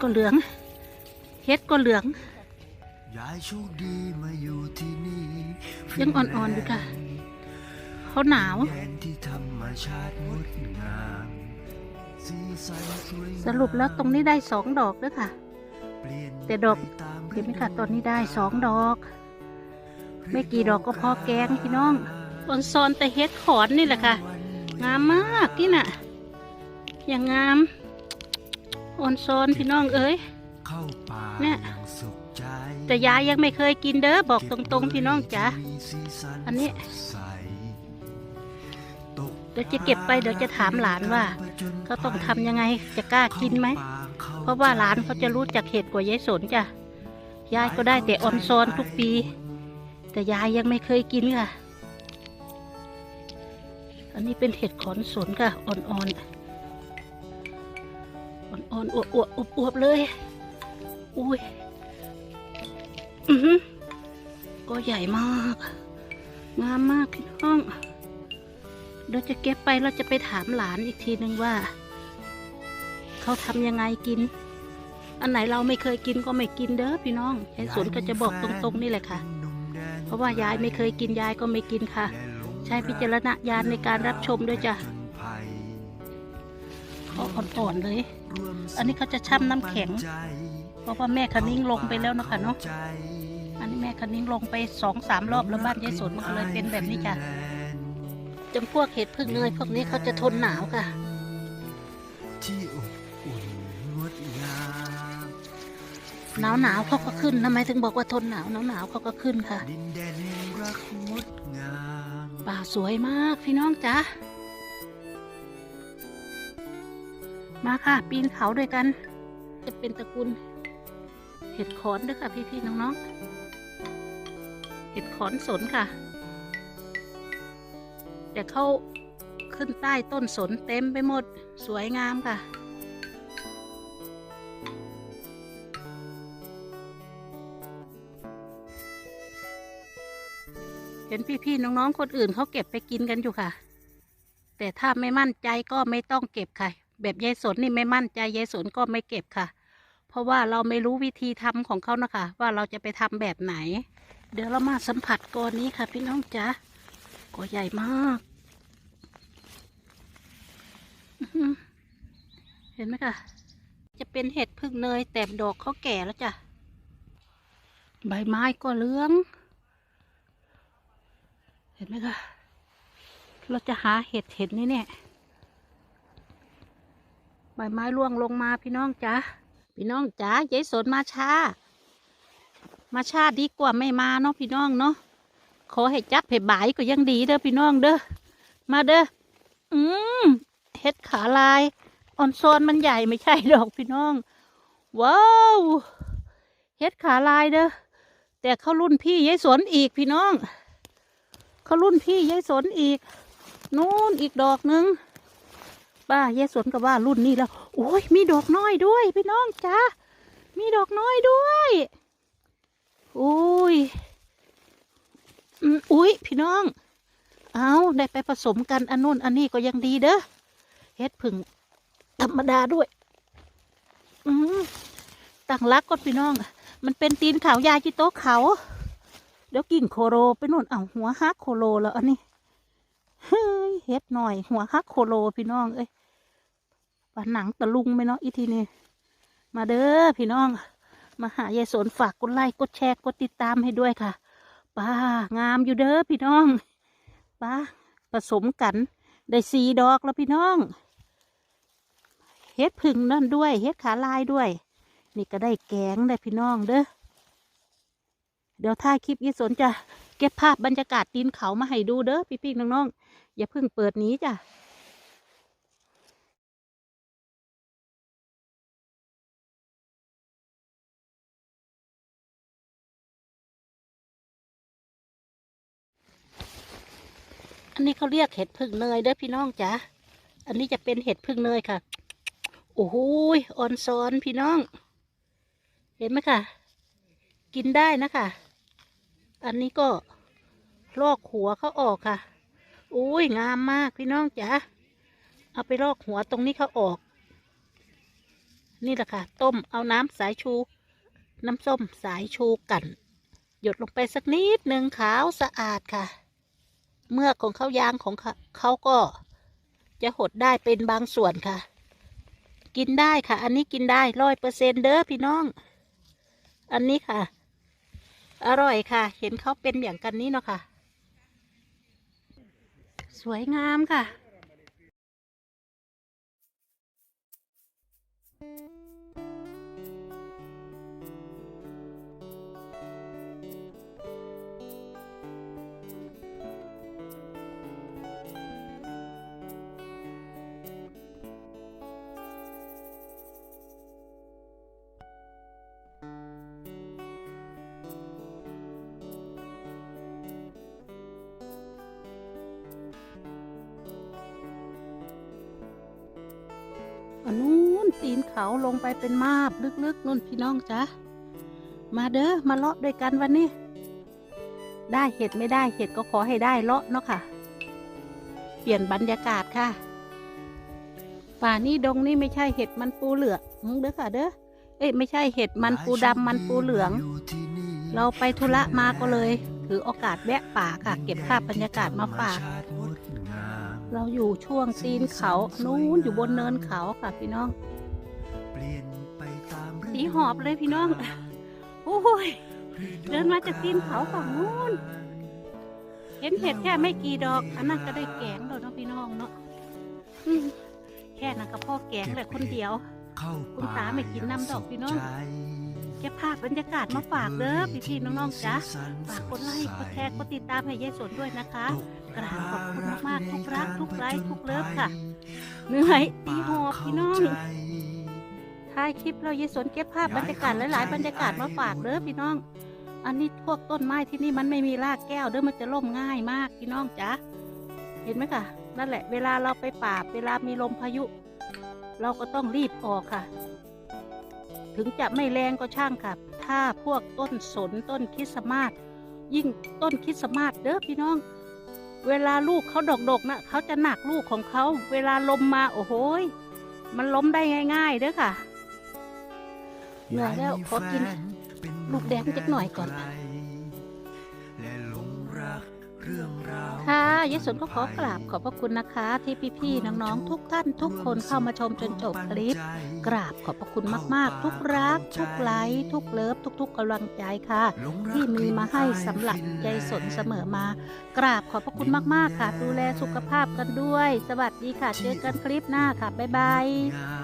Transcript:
ก็เหลือง เฮ็ดก็เหลือง ยายโชคดีมาอยู่ที่นี่ยังอ่อนๆอยู่ค่ะ เขาหนาวแดนที่ธรรมชาติงดงามสีสันสวยงามสรุปแล้วตรงนี้ได้สองดอกด้วยค่ะ เปลี่ยนแต่ดอกไปตามเห็นไหมคะตอนนี้ได้สองดอก ไม่กี่ดอกก็พอแกงพี่น้องออนซอนแต่เฮ็ดขอนนี่แหละค่ะ งามมากนี่น่ะ อย่างงาม ออนซอนพี่น้องเอ้ยเข้าป่าเนี่ยอย่างสุขใจแต่ยายยังไม่เคยกินเด้อบอกตรงๆพี่น้องจ๋ามีสีสัอันนี้สดใสตกเดี๋ยวจะเก็บไปเดี๋ยวจะถามหลานว่าเขาต้องทำยังไงจะกล้ากินไหม เพราะว่าหลานเขาจะรู้จักเห็ดกว่ายายสนจ้ะยายก็ได้แต่ออนซอนทุกปี แต่ยายยังไม่เคยกินค่ะ อันนี้เป็นเห็ดขอนสนค่ะอ่อนๆ อ่อนอวบๆอวบเลย อุ้ย อือหือก็ใหญ่มาก งามมากพี่น้อง เดี๋ยวจะเก็บไปเราจะไปถามหลานอีกทีนึงว่า เขาทำยังไงกิน อันไหนเราไม่เคยกินก็ไม่กินเด้อพี่น้องยายสวนก็จะบอกตรงๆนี่แหละค่ะ เพราะว่ายายไม่เคยกินยายก็ไม่กินค่ะ ใช้พิจารณญาณในการรับชมด้วยจ้ะเขาอ่อนๆเลย อันนี้เขาจะช่ำน้ำแข็ง เพราะว่าแม่คันนิ้งลงไปแล้วนะคะเนาะอันนี้แม่คันนิ้งลงไปสองสามรอบแล้วบ้านยายสนมันก็เลยเป็นแบบนี้จ้ะจำพวกเห็ดพึ่งเลยพวกนี้เขาจะทนหนาวค่ะที่อบอุ่นงดงามหนาวหนาวๆเขาก็ขึ้นทำไมถึงบอกว่าทนหนาวหนาวหนาวๆเขาก็ขึ้นค่ะดินแดนแห่งรักงดงามป่าสวยมากพี่น้องจ๊ะ มาค่ะ ปีนเขาด้วยกัน จะเป็นตระกูลเห็ดขอนด้วยค่ะ พี่ๆน้องๆเห็ดขอนสนค่ะ แต่เขาขึ้นใต้ต้นสนเต็มไปหมดสวยงามค่ะ เห็นพี่ๆน้องๆคนอื่นเขาเก็บไปกินกันอยู่ค่ะ แต่ถ้าไม่มั่นใจก็ไม่ต้องเก็บค่ะ แบบยายสนนี่ไม่มั่นใจยายสนก็ไม่เก็บค่ะ เพราะว่าเราไม่รู้วิธีทำของเขานะคะ ว่าเราจะไปทำแบบไหน เดี๋ยวเรามาสัมผัสก่อนนี้ค่ะพี่น้องจ๊ะก็ใหญ่มากเห็นไหมคะจะเป็นเห็ดพึ่งเนยแต่ดอกเขาแก่แล้วจ้ะใบไม้ก็เหลือง เห็นไหมคะ เราจะหาเห็ดเห็นนี่เนี่ย ใบไม้ร่วงลงมาพี่น้องจ๋าพี่น้องจ๋ายายสนมาช้า มาช้าดีกว่าไม่มาเนาะพี่น้องเนาะขอให้จับให้บ่ายก็ยังดีเด้อพี่น้องเด้อมาเด้ออืมเห็ดขาลายออนโซนมันใหญ่ไม่ใช่ดอกพี่น้อง ว้าวเห็ดขาลายเด้อแต่เขารุ่นพี่ยายสนอีกพี่น้องเขารุ่นพี่ยายสนอีก นู่นอีกดอกหนึ่ง ป้ายายสวนก็ว่ารุ่นนี้แล้ว โอ้ยมีดอกน้อยด้วยพี่น้องจ้ามีดอกน้อยด้วยอุ้ยอุ้ยพี่น้อง เอาได้ไปผสมกันอันนู้นอันนี้ก็ยังดีเด้อเฮ็ดผึ่งธรรมดาด้วย อืมตั้งรักก่อนพี่น้อง มันเป็นตีนขาวยาจิโต๊ะเขา เดี๋ยวกิ่งโคโรไปนู่นเอาหัวฮักโคโลแล้วอันนี้ เฮ้ยเฮ็ดหน่อย หัวฮักโคโลพี่น้อง เอ้ยปลาหนังตะลุงไหมเนาะอีทีนี้มาเด้อพี่น้อง มาหายายสนฝากกดไลค์กดแชร์กดติดตามให้ด้วยค่ะป้างามอยู่เด้อพี่น้องป้าผสมกัน ได้สีดอกแล้วพี่น้อง เฮ็ดผึ่งนั่นด้วย เฮ็ดขาลายด้วย นี่ก็ได้แกงได้พี่น้องเด้อเดี๋ยวท้ายคลิปยี่สนจะ เก็บภาพบรรยากาศตีนเขามาให้ดูเด้อพี่ๆน้องๆอย่าเพิ่งเปิดนี้จ้ะอันนี้เขาเรียกเห็ดพึ่งเนยเด้อพี่น้องจ๋า อันนี้จะเป็นเห็ดพึ่งเนยค่ะ โอ้โหออนซอนพี่น้อง เห็นไหมค่ะ กินได้นะคะ อันนี้ก็ลอกหัวเขาออกค่ะ อุ้ยงามมากพี่น้องจ๋า เอาไปลอกหัวตรงนี้เขาออก นี่แหละค่ะ ต้มเอาน้ำสายชู น้ำส้มสายชูกัน หยดลงไปสักนิดหนึ่งขาวสะอาดค่ะ เมือกของเขายางของเขาเขาก็จะหดได้เป็นบางส่วนค่ะ กินได้ค่ะ อันนี้กินได้ร้อยเปอร์เซ็นเด้อพี่น้อง อันนี้ค่ะ อร่อยค่ะ เห็นเขาเป็นอย่างกันนี้เนาะค่ะ สวยงามค่ะ อันนู้นตีนเขาลงไปเป็นมาบลึกๆนู่นพี่น้องจ๊ะมาเด้อมาเลาะด้วยกันวันนี้ ได้เห็ดไม่ได้เห็ดก็ขอให้ได้เลาะเนาะค่ะ เปลี่ยนบรรยากาศค่ะ ป่านี่ดงนี่ไม่ใช่เห็ดมันปูเหลืองเด้อค่ะเด้อเอ้ยไม่ใช่เห็ดมันปูดำมันปูเหลือง เราไปธุระมาก็เลย ถือโอกาสแวะป่าค่ะ เก็บภาพบรรยากาศมาฝาก เราอยู่ช่วงตีนเขานู้นอยู่บนเนินเขาค่ะพี่น้องเปลี่ยนไปตามฤดูสีหอบเลยพี่น้อง โอ้ย เดินมาจากตีนเขาฝั่งนู้น เห็นเห็ดแค่ไม่กี่ดอก อันนั้นก็ได้แกงแล้วเนาะพี่น้องเนาะอืมแค่นั้นก็พ่อแกงเลยคนเดียวเข้าคุณตาไม่กินน้ำดอกพี่น้องใจเก็บภาพบรรยากาศมาฝากเด้อพี่พี่ๆน้องๆจ้ะฝากกดไลค์กดแชร์กดติดตามให้ยายสนด้วยนะคะ กราบขอบคุณมากๆทุกรักทุกไลค์ทุกเลิฟค่ะเหนื่อยตีหอบพี่น้องถ่ายคลิปเราเยายสนเก็บภาพบรรยากาศหลายๆบรรยากาศมาฝากเด้อพี่น้อง อันนี้พวกต้นไม้ที่นี่มันไม่มีรากแก้วเด้อมันจะล่มง่ายมากพี่น้องจ๊ะเห็นไหมคะนั่นแหละ เวลาเราไปป่าบเวลามีลมพายุ เราก็ต้องรีบออกค่ะ ถึงจะไม่แรงก็ช่างค่ะ ถ้าพวกต้นสนต้นคริสต์มาสยิ่งต้นคริสต์มาสเด้อพี่น้อง เวลาลูกเขาดกๆนะเขาจะหนักลูกของเขา เวลาลมมาโอ้โหยมันล้มได้ง่าย ๆเด้อค่ะเหนื่อยแล้วขอกินลูกแดงจักหน่อยก่อนและหลงรักเรื่องราว ค่ะยศสนก็ขอกราบขอบพระคุณนะคะ ที่พี่ๆน้องๆทุกท่านทุกคนเข้ามาชมจนจบคลิป กราบขอบพระคุณมากๆ ทุกรัก ทุกไลค์ทุกเลิฟทุก ๆกำลังใจค่ะ ที่มีมาให้สำหรับยายสนเสมอมา กราบขอบพระคุณมากๆค่ะ ดูแลสุขภาพกันด้วย สวัสดีค่ะเจอกันคลิปหน้าค่ะบ๊ายบาย